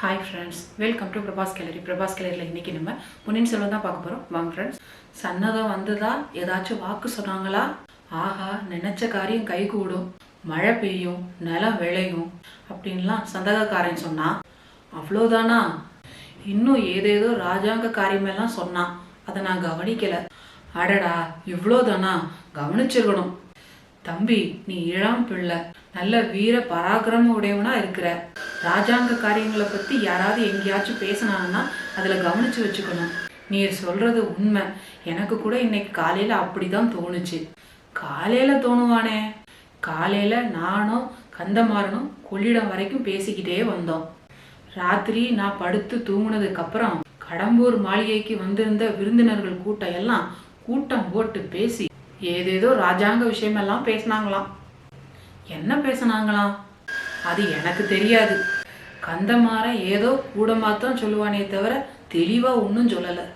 Hi friends welcome to Prabhas gallery Prabhas கேலரியில் இன்றைக்கி நம்ம பொன்னியின் செல்வம் தான் பார்க்க போகிறோம் வாங்க ஃப்ரெண்ட்ஸ் சன்னதம் வந்ததா? ஏதாச்சும் வாக்கு சொன்னாங்களா? ஆஹா நினச்ச காரியம் கைகூடும். மழை பெய்யும் நிலம் விளையும் அப்படின்லாம் சந்தகக்காரன் சொன்னான் அவ்வளோதானா இன்னும் ஏதேதோ ராஜாங்க காரியமெல்லாம் சொன்னான். அதை நான் கவனிக்கலை. அடடா இவ்வளோதானா கவனிச்சிருக்கணும். தம்பி நீ இளம் பிள்ளை நல்ல வீர பராக்கிரம உடையவனா இருக்கிற. ராஜாங்க காரியங்களை பத்தி யாராவது எங்கேயாச்சும் பேசினாங்கன்னா அதுல கவனிச்சு வச்சுக்கணும். நீ சொல்றது உண்மை. எனக்கு கூட இன்னைக்கு காலையில அப்படிதான் தோணுச்சு. காலையில தோணுவானே. காலையில நானும் கந்தமாறனும் கொள்ளிடம் வரைக்கும் பேசிக்கிட்டே வந்தோம். ராத்திரி நான் படுத்து தூங்குனதுக்கு அப்புறம் கடம்பூர் மாளிகைக்கு வந்திருந்த விருந்தினர்கள் கூட்டம் எல்லாம் கூட்டம் போட்டு பேசி ஏதேதோ ராஜாங்க விஷயமெல்லாம் பேசினாங்களாம். என்ன பேசினாங்களாம்? அது எனக்கு தெரியாது. கந்தமாற ஏதோ கூடமாத்தான் சொல்லுவானே தவிர தெளிவா ஒன்றும் சொல்லலை.